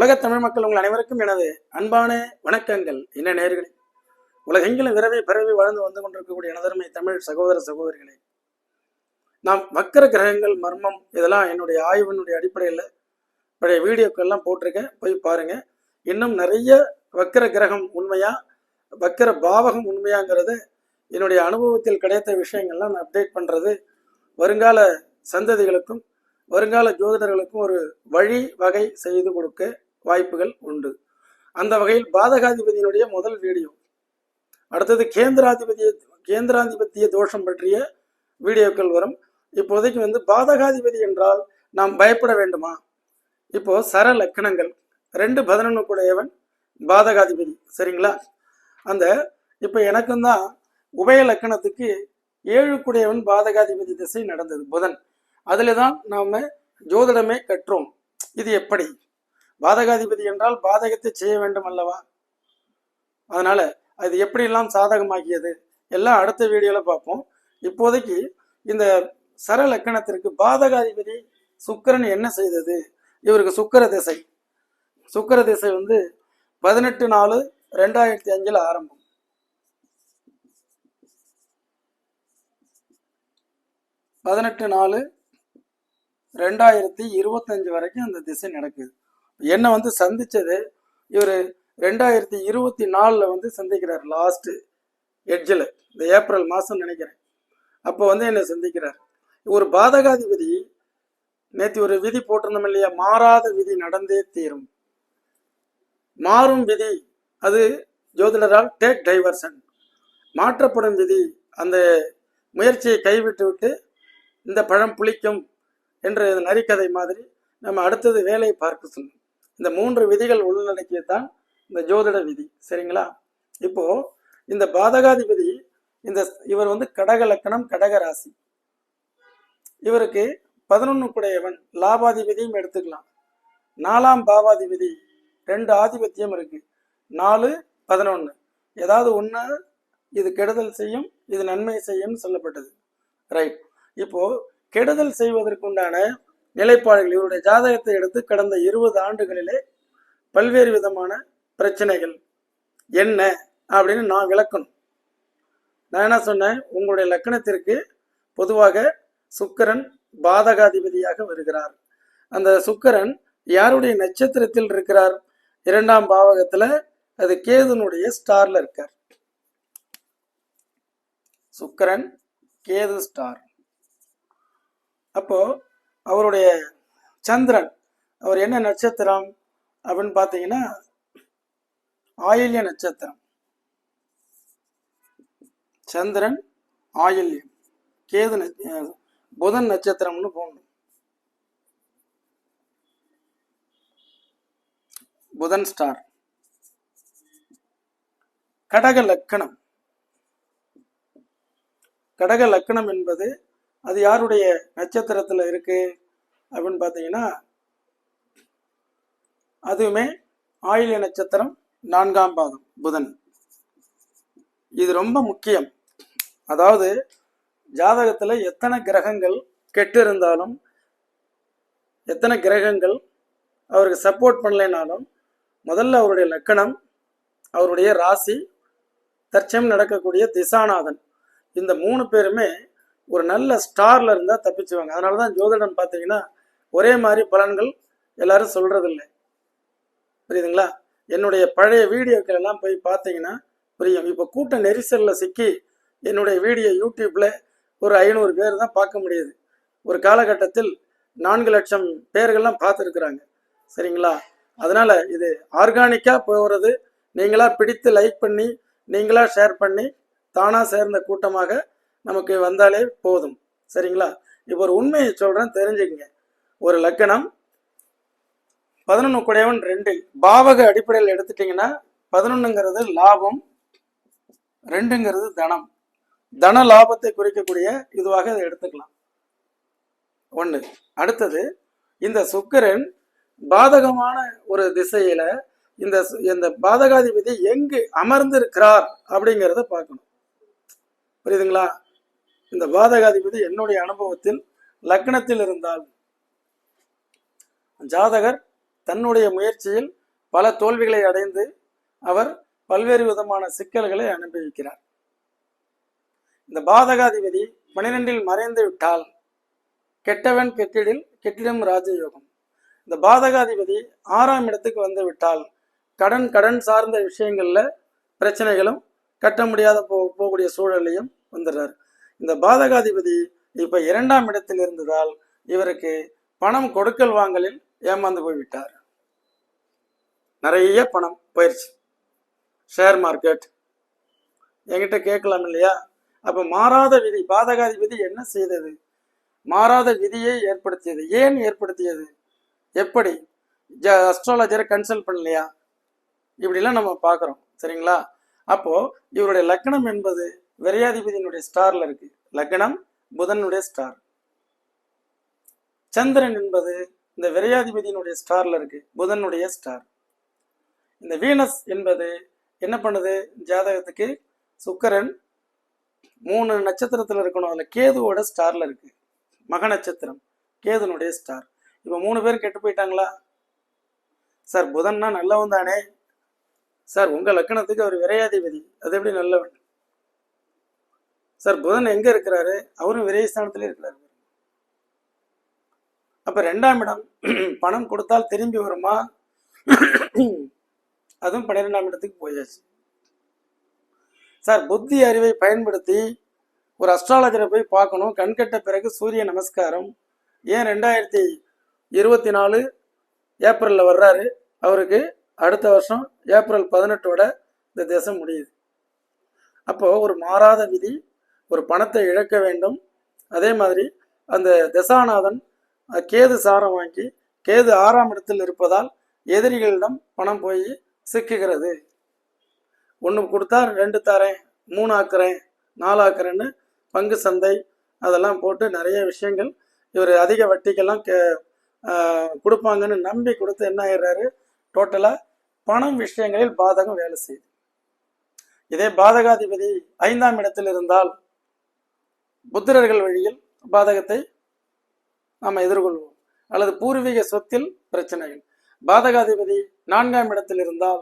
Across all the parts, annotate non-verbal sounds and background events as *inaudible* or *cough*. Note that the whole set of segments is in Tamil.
உலகத் தமிழ் மக்கள் உங்கள் அனைவருக்கும் எனது அன்பான வணக்கங்கள். என்ன நேர்களே? உலகெங்கிலும் விரவி பிறவி வாழ்ந்து வந்து கொண்டிருக்கக்கூடிய எனதருமை தமிழ் சகோதர சகோதரிகளே நாம் வக்கர கிரகங்கள் மர்மம் இதெல்லாம் என்னுடைய ஆய்வினுடைய அடிப்படையில் பழைய வீடியோக்கள்லாம் போட்டிருக்கேன். போய் பாருங்க. இன்னும் நிறைய வக்கர கிரகம் உண்மையா வக்கர பாவகம் உண்மையாங்கிறத என்னுடைய அனுபவத்தில் கிடைத்த விஷயங்கள்லாம் நான் அப்டேட் பண்ணுறது வருங்கால சந்ததிகளுக்கும் வருங்கால ஜோதிடர்களுக்கும் ஒரு வழி வகை செய்து கொடுக்க வாய்ப்புகள் உண்டு. அந்த வகையில் பாதகாதிபதியினுடைய முதல் வீடியோ. அடுத்தது கேந்திராதிபதிய கேந்திராதிபத்திய தோஷம் பற்றிய வீடியோக்கள் வரும். இப்போதைக்கு வந்து பாதகாதிபதி என்றால் நாம் பயப்பட வேண்டுமா? இப்போ சர லக்கணங்கள். ரெண்டு பதினொன்று கூடையவன் பாதகாதிபதி. சரிங்களா? அந்த இப்போ எனக்கும் தான் உபய லக்கணத்துக்கு ஏழு கூடையவன் பாதகாதிபதி திசை நடந்தது புதன். அதில் தான் நாம் ஜோதிடமே கற்றோம். இது எப்படி? பாதகாதிபதி என்றால் பாதகத்தை செய்ய வேண்டும் அல்லவா? அதனால அது எப்படியெல்லாம் சாதகமாக்கியது? எல்லாம் அடுத்த வீடியோவில் பார்ப்போம். இப்போதைக்கு இந்த சர லக்கணத்திற்கு பாதகாதிபதி சுக்கிரன் என்ன செய்தது? இவருக்கு சுக்கிர திசை. சுக்கிர திசை வந்து பதினெட்டு நாலு ரெண்டாயிரத்தி அஞ்சில் ஆரம்பம். பதினெட்டு நாலு ரெண்டாயிரத்தி இருபத்தஞ்சு வரைக்கும் அந்த திசை நடக்குது. என்னை வந்து சந்தித்தது இவர் ரெண்டாயிரத்தி இருபத்தி நாலில் வந்து சந்திக்கிறார் லாஸ்ட்டு எட்ஜில் இந்த ஏப்ரல் மாதம் நினைக்கிறேன். அப்போ வந்து என்னை சந்திக்கிறார். ஒரு பாதகாதிபதி நேற்று ஒரு விதி போட்டிருந்தோம் இல்லையா? மாறாத விதி நடந்தே தீரும். மாறும் விதி அது ஜோதிடரால் டேக் டைவர்சன் மாற்றப்படும் விதி அந்த முயற்சியை கைவிட்டு விட்டு இந்த பழம் புளிக்கும் என்ற நரிக்கதை மாதிரி நம்ம அடுத்தது வேலையை பார்க்க சொல்லணும் இந்த மூன்று விதிகள் உள்ளடக்கியதான் இந்த ஜோதிட விதி. சரிங்களா? இப்போ இந்த பாதகாதிபதி இந்த இவர் வந்து கடக லக்கணம் கடக ராசி. இவருக்கு பதினொன்று குடையவன் லாபாதிபதியும் எடுத்துக்கலாம். நாலாம் பாவாதிபதி ரெண்டு ஆதிபத்தியம் இருக்கு. நாலு பதினொன்று ஏதாவது ஒன்று இது கெடுதல் செய்யும் இது நன்மை செய்யும்னு சொல்லப்பட்டது. ரைட் இப்போ கெடுதல் செய்வதற்குண்டான நிலைப்பாடுகள். இவருடைய ஜாதகத்தை எடுத்து கடந்த இருபது ஆண்டுகளிலே பல்வேறு விதமான பிரச்சனைகள் என்ன அப்படின்னு நான் விளக்கணும். நான் என்ன சொன்னேன்? உங்களுடைய லக்கணத்திற்கு பொதுவாக சுக்கரன் பாதகாதிபதியாக வருகிறார். அந்த சுக்கரன் யாருடைய நட்சத்திரத்தில் இருக்கிறார்? இரண்டாம் பாவகத்துல அது கேதுனுடைய ஸ்டார்ல இருக்கார். சுக்கரன் கேது ஸ்டார். அப்போ அவருடைய சந்திரன் அவர் என்ன நட்சத்திரம் அப்படின்னு பார்த்தீங்கன்னா ஆயில்ய நட்சத்திரம். சந்திரன் ஆயில்யம். கேது நட்ச- புதன் நட்சத்திரம்னு போடணும். புதன் ஸ்டார். கடக லக்கணம். கடக லக்கணம் என்பது அது யாருடைய நட்சத்திரத்தில் இருக்குது அப்படின்னு பார்த்தீங்கன்னா அதுவுமே ஆயில்ய நட்சத்திரம் நான்காம் பாதம் புதன். இது ரொம்ப முக்கியம். அதாவது ஜாதகத்தில் எத்தனை கிரகங்கள் கெட்டு இருந்தாலும் எத்தனை கிரகங்கள் அவருக்கு சப்போர்ட் பண்ணலைனாலும் முதல்ல அவருடைய லக்கணம் அவருடைய ராசி தற்சயம் நடக்கக்கூடிய திசாநாதன். இந்த மூணு பேருமே ஒரு நல்ல ஸ்டாரில் இருந்தால் தப்பிச்சுவாங்க. அதனால தான் ஜோதிடம் பார்த்தீங்கன்னா ஒரே மாதிரி பலன்கள் எல்லாரும் சொல்றதில்லை. புரியுதுங்களா? என்னுடைய பழைய வீடியோக்கள் எல்லாம் போய் பார்த்தீங்கன்னா புரியும். இப்போ கூட்ட நெரிசலில் சிக்கி என்னுடைய வீடியோ யூடியூப்ல ஒரு ஐநூறு பேர் தான் பார்க்க முடியுது. ஒரு காலகட்டத்தில் நான்கு லட்சம் பேர்கள்லாம் பார்த்துருக்குறாங்க. சரிங்களா? அதனால இது ஆர்கானிக்கா போகிறது நீங்களா பிடித்து லைக் பண்ணி நீங்களா ஷேர் பண்ணி தானா சேர்ந்த கூட்டமாக நமக்கு வந்தாலே போதும். சரிங்களா? இப்போ ஒரு உண்மையை சொல்றேன் தெரிஞ்சுக்கங்க. ஒரு லக்கணம். பதினொன்று குடையவன் ரெண்டு. பாவக அடிப்படையில் எடுத்துட்டீங்கன்னா பதினொன்றுங்கிறது லாபம் ரெண்டுங்கிறது தனம். தன லாபத்தை குறிக்கக்கூடிய இதுவாக இதை எடுத்துக்கலாம். ஒன்று அடுத்தது இந்த சுக்கரன் பாதகமான ஒரு திசையில இந்த சு- இந்த பாதகாதிபதி எங்கு அமர்ந்திருக்கிறார் அப்படிங்கிறத பார்க்கணும். புரியுதுங்களா? இந்த பாதகாதிபதி என்னுடைய அனுபவத்தில் லக்னத்தில் இருந்தால் ஜாதகர் தன்னுடைய முயற்சியில் பல தோல்விகளை அடைந்து அவர் பல்வேறு விதமான சிக்கல்களை அனுபவிக்கிறார். இந்த பாதகாதிபதி பனிரெண்டில் மறைந்து விட்டால் கெட்டவன் கெட்டிடில் கெட்டிடம் ராஜயோகம். இந்த பாதகாதிபதி ஆறாம் இடத்துக்கு வந்து விட்டால் கடன் கடன் சார்ந்த விஷயங்கள்ல பிரச்சனைகளும் கட்ட முடியாத போ போகக்கூடிய சூழலையும் வந்துடுறார். இந்த பாதகாதிபதி இப்ப இரண்டாம் இடத்தில் இருந்ததால் இவருக்கு பணம் கொடுக்கல் வாங்கலில் ஏமாந்து போய்விட்டார் நிறைய பணம் போயிடுச்சு ஷேர் மார்க்கெட் என்கிட்ட கேட்கலாம் இல்லையா? அப்போ மாறாத விதி பாதகாதிபதி என்ன செய்தது? மாறாத விதியை ஏற்படுத்தியது. ஏன் ஏற்படுத்தியது? எப்படி? ஜ அஸ்ட்ராலஜரை கன்சல்ட் பண்ணலையா? இப்படிலாம் நம்ம பார்க்குறோம். சரிங்களா? அப்போது இவருடைய லக்னம் என்பது விரையாதிபதியினுடைய ஸ்டாரில் இருக்குது லக்னம் புதனுடைய ஸ்டார் சந்திரன் என்பது இந்த விரையாதிபதியினுடைய ஸ்டாரில் இருக்குது புதனுடைய ஸ்டார். இந்த வீனஸ் என்பது என்ன பண்ணுது? ஜாதகத்துக்கு சுக்கரன் மூணு நட்சத்திரத்தில் இருக்கணும். அதில் கேதுவோட ஸ்டாரில் இருக்குது மக நட்சத்திரம் கேதுனுடைய ஸ்டார். இப்போ மூணு பேர் கெட்டு போயிட்டாங்களா? சார் புதன்னா நல்லவன் தானே. சார் உங்கள் லக்கணத்துக்கு அவர் விரையாதிபதி. அது எப்படி நல்லவன்? சார் புதன் எங்கே இருக்கிறாரு? அவரும் விரைஸ்தானத்துல இருக்கிறாரு. அப்போ ரெண்டாம் இடம் *clears throat* பணம் கொடுத்தால் திரும்பி வருமா? *clears throat* அதுவும் பன்னிரெண்டாம் இடத்துக்கு போயாச்சு. சார் புத்தி அறிவை பயன்படுத்தி ஒரு அஸ்ட்ராலஜரை போய் பார்க்கணும். கண்கட்ட பிறகு சூரிய நமஸ்காரம். ஏன் ரெண்டாயிரத்தி இருபத்தி நாலு ஏப்ரலில் வர்றாரு? அவருக்கு அடுத்த வருஷம் ஏப்ரல் பதினெட்டோட இந்த தேசம் முடியுது. அப்போது ஒரு மாறாத விதி ஒரு பணத்தை இழக்க வேண்டும். அதே மாதிரி அந்த தசாநாதன் கேது சாரம் வாங்கி கேது ஆறாம் இடத்தில் இருப்பதால் எதிரிகளிடம் பணம் போய் சிக்குகிறது. ஒன்று கொடுத்தா ரெண்டு தரேன் மூணு ஆக்குறேன் நாலு ஆக்குறேன்னு பங்கு சந்தை அதெல்லாம் போட்டு நிறைய விஷயங்கள் இவர் அதிக வட்டிக்கெல்லாம் கே கொடுப்பாங்கன்னு நம்பி கொடுத்து என்ன ஆயிடுறாரு? டோட்டலாக பணம் விஷயங்களில் பாதகம் வேலை செய்யுது. இதே பாதகாதிபதி ஐந்தாம் இடத்தில் இருந்தால் புத்திரர்கள் வழியில் பாதகத்தை நாம் எதிர்கொள்வோம். அல்லது பூர்வீக சொத்தில் பிரச்சனைகள். பாதகாதிபதி நான்காம் இடத்தில் இருந்தால்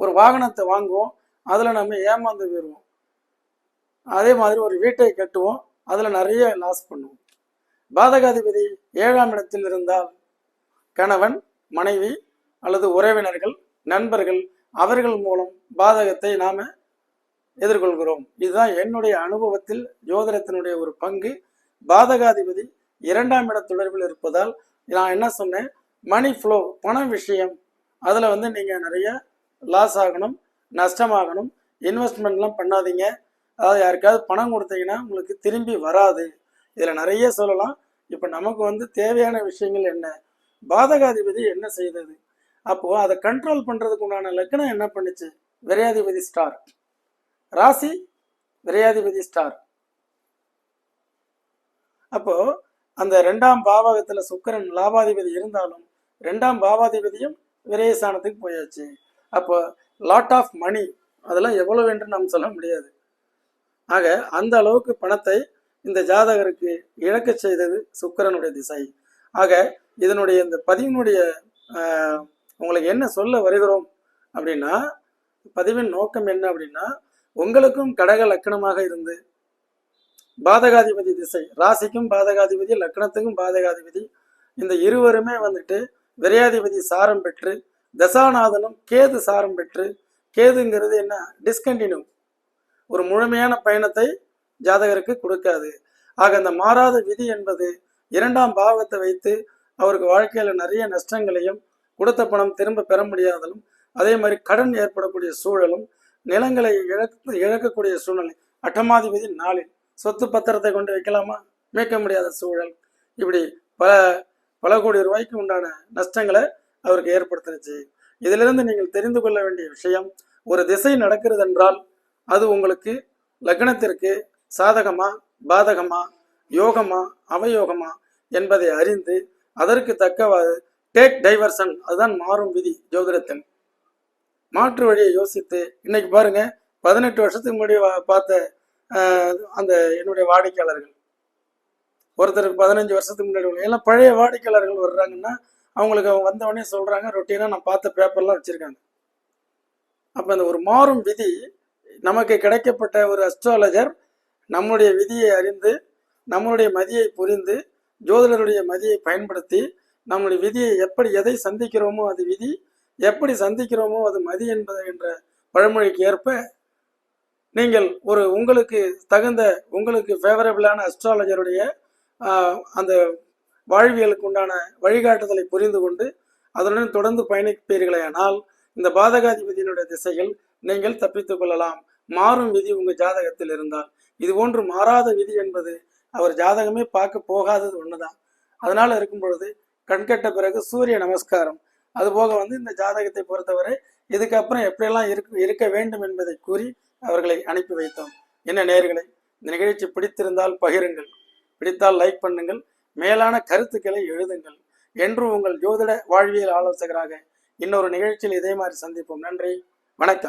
ஒரு வாகனத்தை வாங்குவோம் அதில் நம்ம ஏமாந்து போயிடுவோம் அதே மாதிரி ஒரு வீட்டை கட்டுவோம் அதில் நிறைய லாஸ் பண்ணுவோம். பாதகாதிபதி ஏழாம் இடத்தில் இருந்தால் கணவன் மனைவி அல்லது உறவினர்கள் நண்பர்கள் அவர்கள் மூலம் பாதகத்தை நாம் எதிர்கொள்கிறோம். இதுதான் என்னுடைய அனுபவத்தில் ஜோதிடத்தினுடைய ஒரு பங்கு. பாதகாதிபதி இரண்டாம் இட தொடர்பில் இருப்பதால் நான் என்ன சொன்னேன்? மணி ஃப்ளோ பண விஷயம். அதில் வந்து நீங்கள் நிறைய லாஸ் ஆகணும் நஷ்டமாகணும். இன்வெஸ்ட்மெண்ட்லாம் பண்ணாதீங்க. அதாவது யாருக்காவது பணம் கொடுத்தீங்கன்னா உங்களுக்கு திரும்பி வராது. இதில் நிறைய சொல்லலாம். இப்போ நமக்கு வந்து தேவையான விஷயங்கள் என்ன? பாதகாதிபதி என்ன செய்தது? அப்போது அதை கண்ட்ரோல் பண்ணுறதுக்கு உண்டான லக்னம் என்ன பண்ணுச்சு? விரையாதிபதி ஸ்டார் ராசி விரையாதிபதி ஸ்டார் அப்போது அந்த ரெண்டாம் பாவகத்துல சுக்கரன் லாபாதிபதி இருந்தாலும் ரெண்டாம் பாவாதிபதியும் விரயஸ்தானத்துக்கு போயாச்சு. அப்போ லாட் ஆஃப் மணி அதெல்லாம் எவ்வளவு என்று நாம் சொல்ல முடியாது. ஆக அந்த அளவுக்கு பணத்தை இந்த ஜாதகருக்கு இழக்க செய்தது சுக்கரனுடைய திசை. ஆக இதனுடைய இந்த பதிவினுடைய உங்களுக்கு என்ன சொல்ல வருகிறோம் அப்படின்னா பதிவின் நோக்கம் என்ன அப்படின்னா உங்களுக்கும் கடக லக்கணமாக இருந்து பாதகாதிபதி திசை. ராசிக்கும் பாதகாதிபதி லக்னத்துக்கும் பாதகாதிபதி. இந்த இருவருமே வந்துட்டு விரையாதிபதி சாரம் பெற்று தசாநாதனும் கேது சாரம் பெற்று கேதுங்கிறது என்ன? டிஸ்கண்டினியூ ஒரு முழுமையான பயணத்தை ஜாதகருக்கு கொடுக்காது. ஆக அந்த மாறாத விதி என்பது இரண்டாம் பாவத்தை வைத்து அவருக்கு வாழ்க்கையில நிறைய நஷ்டங்களையும் கொடுத்த பணம் திரும்ப பெற முடியாதலும் அதே மாதிரி கடன் ஏற்படக்கூடிய சூழலும் நிலங்களை இழக்க இழக்கக்கூடிய சூழ்நிலை. அட்டமாதிபதி நாளில். சொத்து பத்திரத்தை கொண்டு வைக்கலாமா? மீட்க முடியாத சூழல். இப்படி பல பல கோடி ரூபாய்க்கு உண்டான நஷ்டங்களை அவருக்கு ஏற்படுத்தினுச்சு இதிலிருந்து நீங்கள் தெரிந்து கொள்ள வேண்டிய விஷயம் ஒரு திசை நடக்கிறது என்றால் அது உங்களுக்கு லக்னத்திற்கு சாதகமா பாதகமா யோகமா அவயோகமா என்பதை அறிந்து அதற்கு தக்கவாறு டேக் டைவர்சன் அதுதான் மாறும் விதி ஜோதிடத்தில். மாற்று வழியை யோசித்து இன்னைக்கு பாருங்க பதினெட்டு வருஷத்துக்கு முன்னாடி பார்த்த அந்த என்னுடைய வாடிக்கையாளர்கள். ஒருத்தருக்கு பதினஞ்சு வருஷத்துக்கு முன்னாடி எல்லாம் பழைய வாடிக்கையாளர்கள் வர்றாங்கன்னா அவங்களுக்கு அவங்க வந்தவொடனே சொல்கிறாங்க ரொட்டீனாக நான் பார்த்த பேப்பர்லாம் வச்சிருக்காங்க. அப்போ அந்த ஒரு மாறும் விதி நமக்கு கிடைக்கப்பட்ட ஒரு அஸ்ட்ராலஜர் நம்முடைய விதியை அறிந்து நம்மளுடைய மதியை புரிந்து ஜோதிடருடைய மதியை பயன்படுத்தி நம்முடைய விதியை எப்படி எதை சந்திக்கிறோமோ அது விதி எப்படி சந்திக்கிறோமோ அது மதி என்பது என்ற பழமொழிக்கு ஏற்ப நீங்கள் ஒரு உங்களுக்கு தகுந்த உங்களுக்கு ஃபேவரபிளான அஸ்ட்ராலஜருடைய அந்த வாழ்வியலுக்கு உண்டான வழிகாட்டுதலை புரிந்து கொண்டு அதனுடன் தொடர்ந்து பயணிப்பீர்களேயானால் இந்த பாதகாதிபதியினுடைய திசையில் நீங்கள் தப்பித்துக் கொள்ளலாம். மாறும் விதி உங்கள் ஜாதகத்தில் இருந்தால். இது போன்று மாறாத விதி என்பது அவர் ஜாதகமே பார்க்க போகாதது ஒன்றுதான் அதனால் இருக்கும் பொழுது கண்கட்ட பிறகு சூரிய நமஸ்காரம். அதுபோக வந்து இந்த ஜாதகத்தை பொறுத்தவரை இதுக்கப்புறம் எப்படியெல்லாம் இருக்க இருக்க வேண்டும் என்பதை கூறி அவர்களை அனுப்பி வைத்தோம். என்ன நேர்களை இந்த நிகழ்ச்சி பிடித்திருந்தால் பகிருங்கள். பிடித்தால் லைக் பண்ணுங்கள். மேலான கருத்துக்களை எழுதுங்கள். என்று உங்கள் ஜோதிட வாழ்வியல் ஆலோசகராக இன்னொரு நிகழ்ச்சியில் இதே மாதிரி சந்திப்போம். நன்றி. வணக்கம்.